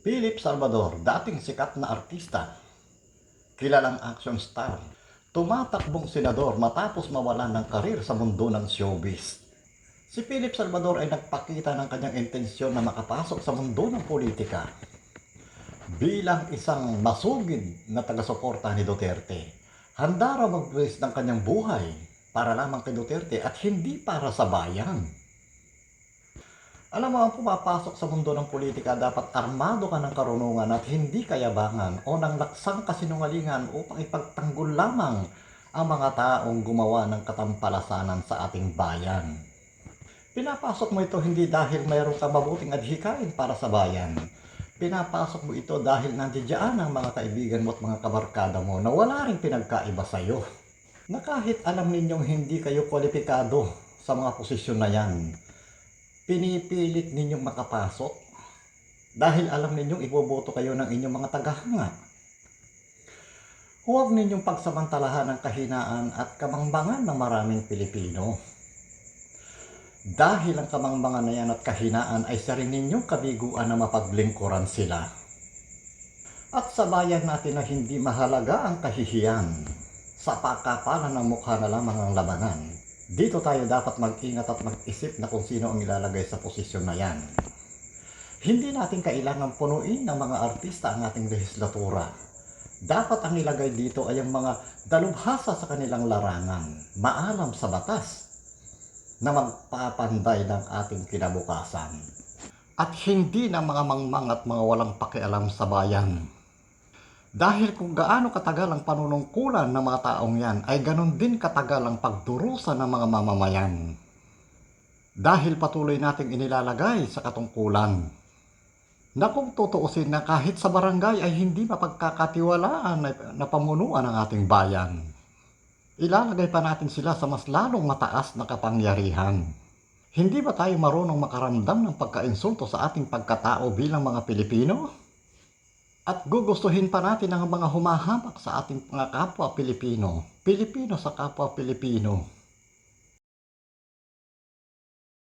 Philip Salvador, dating sikat na artista, kilalang action star, tumatakbong senador matapos mawalan ng karir sa mundo ng showbiz. Si Philip Salvador ay nagpakita ng kanyang intensyon na makapasok sa mundo ng politika. Bilang isang masugid na taga-suporta ni Duterte, handa raw mag-risk ng kanyang buhay para lamang kay Duterte at hindi para sa bayan. Alam mo, ang pumapasok sa mundo ng politika dapat armado ka ng karunungan at hindi kayabangan o ng laksang kasinungalingan upang ipagtanggol lamang ang mga taong gumawa ng katampalasanan sa ating bayan. Pinapasok mo ito hindi dahil mayroon ka mabuting adhikain para sa bayan. Pinapasok mo ito dahil nandiyan ang mga kaibigan mo at mga kabarkada mo na wala rin pinagkaiba sa iyo. Na kahit alam ninyong hindi kayo kwalipikado sa mga posisyon na yan, pinipilit ninyong makapasok dahil alam ninyong iboboto kayo ng inyong mga tagahanga. Huwag ninyong pagsamantalahan ang kahinaan at kamangbangan ng maraming Pilipino. Dahil ang kamangbangan na yan at kahinaan ay sa rin ninyong kabiguan na mapaglingkuran sila. At sa bayan natin na hindi mahalaga ang kahihiyan, sa pakapalan ng mukha na lamang ang labanan, dito tayo dapat mag-ingat at mag-isip na kung sino ang ilalagay sa posisyon na yan. Hindi natin kailangan punuin ng mga artista ang ating legislatura. Dapat ang ilagay dito ay ang mga dalubhasa sa kanilang larangan, maalam sa batas, na magpapanday ng ating kinabukasan. At hindi ng mga mangmang at mga walang pakialam sa bayan. Dahil kung gaano katagal ang panunungkulan ng mga taong yan, ay ganun din katagal ang pagdurusa ng mga mamamayan. Dahil patuloy nating inilalagay sa katungkulan na kung tutuusin na kahit sa barangay ay hindi mapagkakatiwalaan na, pamunuan ng ating bayan. Ilalagay pa natin sila sa mas lalong mataas na kapangyarihan. Hindi ba tayo marunong makaramdam ng pagkainsulto sa ating pagkatao bilang mga Pilipino? At gugustuhin pa natin ang mga humahamak sa ating mga kapwa Pilipino, Pilipino sa kapwa Pilipino.